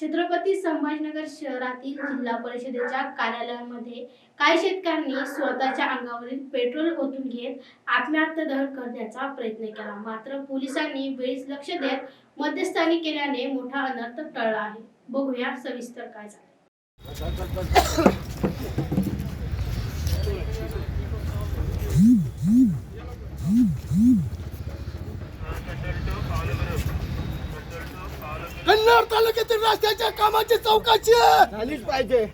छत्रपती संभाजीनगर शहरातील जिल्हा परिषदेच्या कार्यालयामध्ये काही शेतकऱ्यांनी स्वतःच्या अंगावरील पेट्रोल ओतून घेत आत्महत्या दहन करण्याचा प्रयत्न केला. मात्र पोलिसांनी वेळीच लक्ष देत मध्यस्थानी केल्याने मोठा अनर्थ टळला आहे. बघूया सविस्तर काय झाले. कन्नड तालुक्यातील रस्त्याच्या कामाची चौकाची झालीच पाहिजे.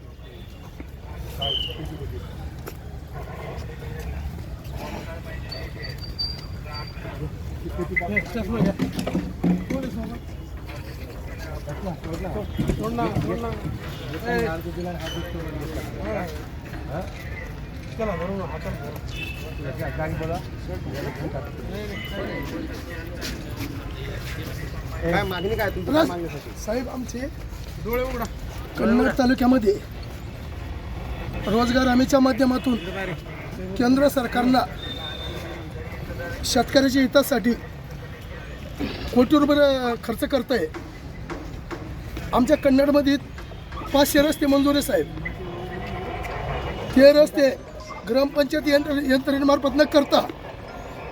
काय मागणी काय तुमची? काय मागण्यासाठी साहेब आमचे कन्नड तालुक्यामध्ये रोजगार हमीच्या माध्यमातून केंद्र सरकारनं शेतकऱ्याच्या हितासाठी कोटी रुपये खर्च करत आहे आमच्या कन्नडमध्ये पाचशे रस्ते मंजूर आहे साहेब. ते रस्ते ग्रामपंचायत यंत्र यंत्रणेमार्फत न करता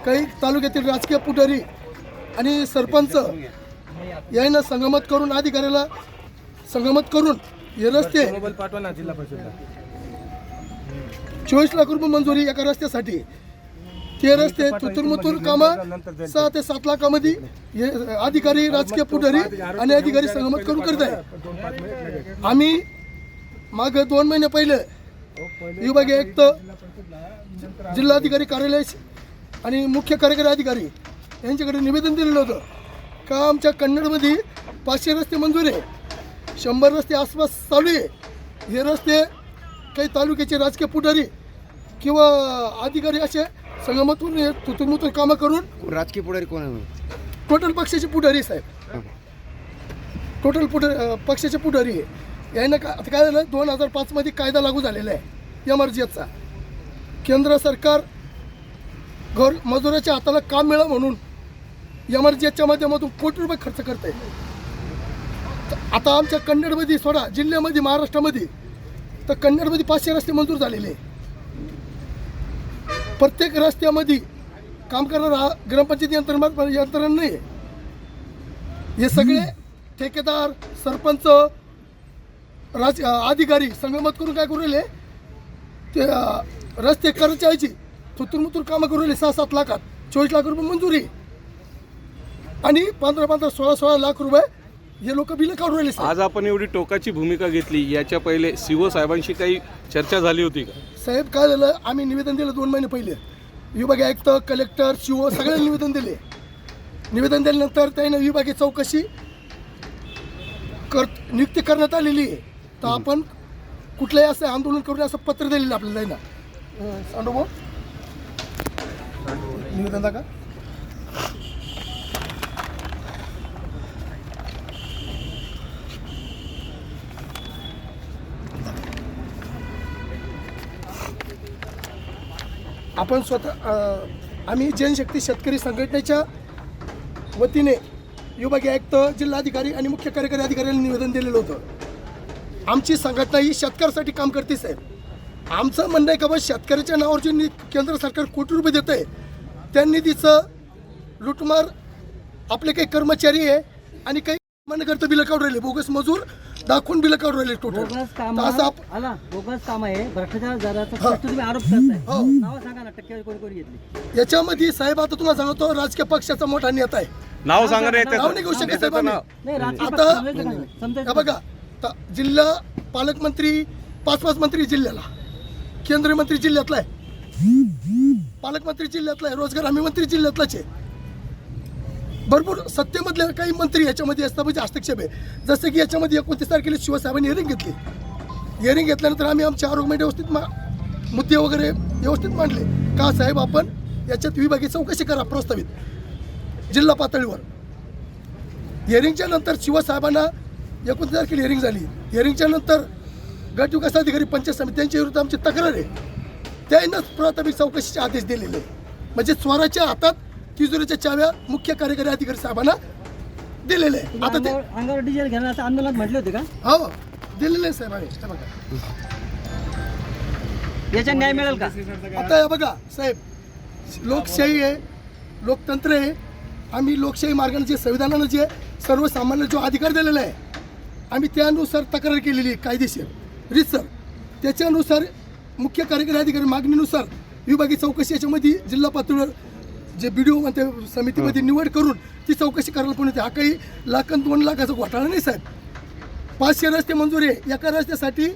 काही तालुक्यातील राजकीय पुढारी आणि सरपंच यानं संगमत करून अधिकाऱ्याला संगमत करून हे रस्ते पाठवा ना जिल्हा परिषदला. चोवीस लाख रुपये मंजुरी एका रस्त्यासाठी. ते रस्ते तुतुरमुतूर कामं सहा ते सात लाखामध्ये हे अधिकारी राजकीय पुढारी आणि अधिकारी संगमत करून करत आहे आम्ही माग दोन महिने पहिले विभागीय आयुक्त जिल्हाधिकारी कार्यालय आणि मुख्य कार्यकारी अधिकारी यांच्याकडे निवेदन दिलेलं होतं. का आमच्या कन्नडमध्ये पाचशे रस्ते मंजूर आहे? शंभर रस्ते आसपास चालू आहे. हे रस्ते काही तालुक्याचे राजकीय पुढारी किंवा अधिकारी असे संगमतून हे तुतुरमुतूर कामं करून राजकीय पुढारी कोण आहे? टोटल पक्षाचे पुढारी साहेब. टोटल पुढे पक्षाचे पुढारी आहे. यानं का आता काय झालं? दोन हजार पाचमध्ये कायदा लागू झालेला आहे. एम आर जी एचचा केंद्र सरकार घर मजुराच्या हाताला काम मिळावं म्हणून एम आर जी एचच्या माध्यमातून कोटी रुपये खर्च करत आहे आता आमच्या कन्नडमध्ये सोडा जिल्ह्यामध्ये महाराष्ट्रामध्ये तर कन्नडमध्ये पाचशे रस्ते मंजूर झालेले आहे. प्रत्येक रस्त्यामध्ये काम करणारा हा ग्रामपंचायत यंत्रणा यंत्रणा नाही आहे. हे सगळे ठेकेदार सरपंच राज अधिकारी संगमत करून काय करू राहिले ते रस्ते कर्मचाऱ्याची थुतूरमुतूर कामं करू राहिले सहा सात लाखात चोवीस लाख रुपये मंजुरी आणि पंधरा पंधरा सोळा सोळा लाख रुपये हे लोक बिलं काढून राहिले साहेब. आज आपण एवढी टोकाची भूमिका घेतली याच्या पहिले शिव साहेबांशी काही चर्चा झाली होती का? साहेब काय झालं आम्ही निवेदन दिलं दोन महिने पहिले. विभागीय आयुक्त कलेक्टर शिव सगळ्यांनी निवेदन दिले. निवेदन दिल्यानंतर त्याने विभागीय चौकशी कर नियुक्ती करण्यात आलेली आहे. तर आपण कुठलंही असं आंदोलन करून असं पत्र दिलेलं आपल्याला ना? सांडू भाऊ निवेदन दाखा आपण स्वतः आम्ही जनशक्ती शेतकरी संघटनेच्या वतीने विभागीय आयुक्त जिल्हाधिकारी आणि मुख्य कार्यकारी अधिकाऱ्यांनी निवेदन दिलेलं होतं. आमची संघटना ही शेतकऱ्यासाठी काम करते साहेब. आमचं म्हणणं आहे का बस शेतकऱ्याच्या नावावर जे नि- केंद्र सरकार कोटी रुपये देतं आहे त्या निधीचं लुटमार आपले काही कर्मचारी आहे आणि काही मन करतं बिलं काढून राहिले बोगस मजूर दाखवून बिलं काढून राहिले टोटल बोगस काम असं आप- आला बोगस काम आहे भ्रष्टाचार झाल्याचा स्पष्ट तुम्ही आरोप करताय. हो. नाव सांगा ना टक्केवारी कोणी कोणी घेतली? याच्यामध्ये साहेब आता तुम्हाला सांगतो राजकीय पक्षाचा मोठा नेता आहे. नाव सांगा रे नाव नाही घेऊ शकत साहेब त्याचं आम्ही. नाव नाही राजकीय आता- समजायचं का नाही? हे बघा त- जिल्हा पालकमंत्री पाच पाच मंत्री जिल्ह्याला केंद्रीय मंत्री जिल्ह्यातला आहे. पालकमंत्री जिल्ह्यातला आहे रोजगार हमी मंत्री जिल्ह्यातलाच आहे. भरपूर सत्तेमधले काही मंत्री याच्यामध्ये असतात म्हणजे हस्तक्षेप आहे. जसं की याच्यामध्ये एकोणतीस तारखेला शिवसाहेबांनी हिअरिंग घेतली. हिअरिंग घेतल्यानंतर आम्ही आमचे आरोग्य व्यवस्थित मा मुद्दे वगैरे व्यवस्थित मांडले. का साहेब आपण याच्यात विभागीय चौकशी करा प्रस्तावित जिल्हा पातळीवर. हिअरिंगच्या नंतर शिवसाहेबांना एकोणतीस तारखेला हिअरिंग झाली. हिअरिंगच्या नंतर गट विकास अधिकारी पंचायत समिती त्यांच्या विरुद्ध आमची तक्रार आहे. त्यांनाच प्राथमिक चौकशीचे आदेश दिलेले. म्हणजे स्वराच्या हातात तिजोरीच्या चाव्या मुख्य कार्यकारी अधिकारी साहेबांना दिलेलं आहे आता ते अंगावर डिझेल घेणार असं आंदोलनात म्हटले होते का? हो दिलेलं आहे साहेब आम्ही हे बघा. याच्या न्याय मिळेल का? आता हे बघा साहेब लोकशाही आहे लोकतंत्र आहे. आम्ही लोकशाही मार्गाने जे संविधानानं जे सर्वसामान्य जो अधिकार दिलेला आहे आम्ही त्यानुसार तक्रार केलेली आहे कायदेशीर. रितसर त्याच्यानुसार मुख्य कार्यकारी अधिकारी मागणीनुसार विभागीय चौकशी याच्यामध्ये जिल्हा पातळीवर जे बी डी ओ म्हणते समितीमध्ये निवड करून ती चौकशी करायला पण होते हा काही लाख दोन लाखाचा घोटाळा नाही साहेब. पाचशे रस्ते मंजूर आहे. एका रस्त्यासाठी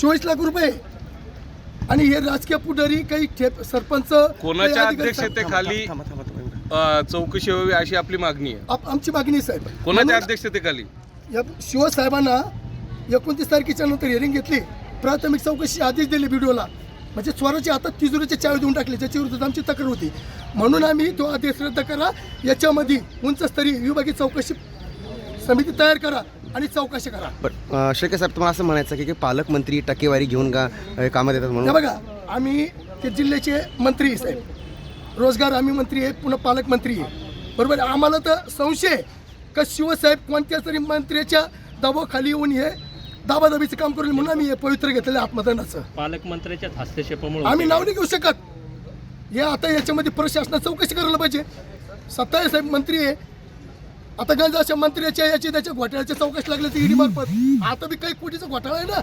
चोवीस लाख रुपये. आणि हे राजकीय पुढारी काही सरपंच कोणाच्या अध्यक्षतेखाली चौकशी व्हावी अशी आपली मागणी आहे? आमची मागणी साहेब. कोणाच्या अध्यक्षतेखाली? या शिवसाहेबांना एकोणतीस तारखेच्या नंतर हिअरिंग घेतली. प्राथमिक चौकशी आदेश दिले व्हिडिओला म्हणजे स्वराच्या हातात तिजोरीचे चावी देऊन टाकले विरुद्ध आमची तक्रार होती. म्हणून आम्ही तो आदेश रद्द करा याच्यामध्ये उंचस्तरीय विभागीय चौकशी समिती तयार करा आणि चौकशी करा. पण शेखे साहेब तुम्हाला असं म्हणायचं की की पालकमंत्री टक्केवारी घेऊन का येतात हे म्हणून बघा आम्ही ते जिल्ह्याचे मंत्री साहेब. रोजगार हमी मंत्री आहे पुन्हा पालकमंत्री आहे. बरोबर? आम्हाला तर संशय का शिवसाहेब कोणत्या तरी मंत्र्याच्या दबावाखाली येऊन हे दाबादाबीचं काम करून म्हणून आम्ही हे पवित्र घेतलेलं आहे आत्मदानाचं पालकमंत्र्याच्या हस्तक्षेपामुळे आम्ही नाव नाही घेऊ शकत हे आता याच्यामध्ये प्रशासनात चौकशी करायला पाहिजे. सत्ता आहे साहेब मंत्री आहे. आता गंज अशा मंत्र्याच्या याची त्याच्या घोटाळ्याच्या चौकशी लागली ती ईडी मार्फत. आता बी काही कोटीचा घोटाळा आहे ना.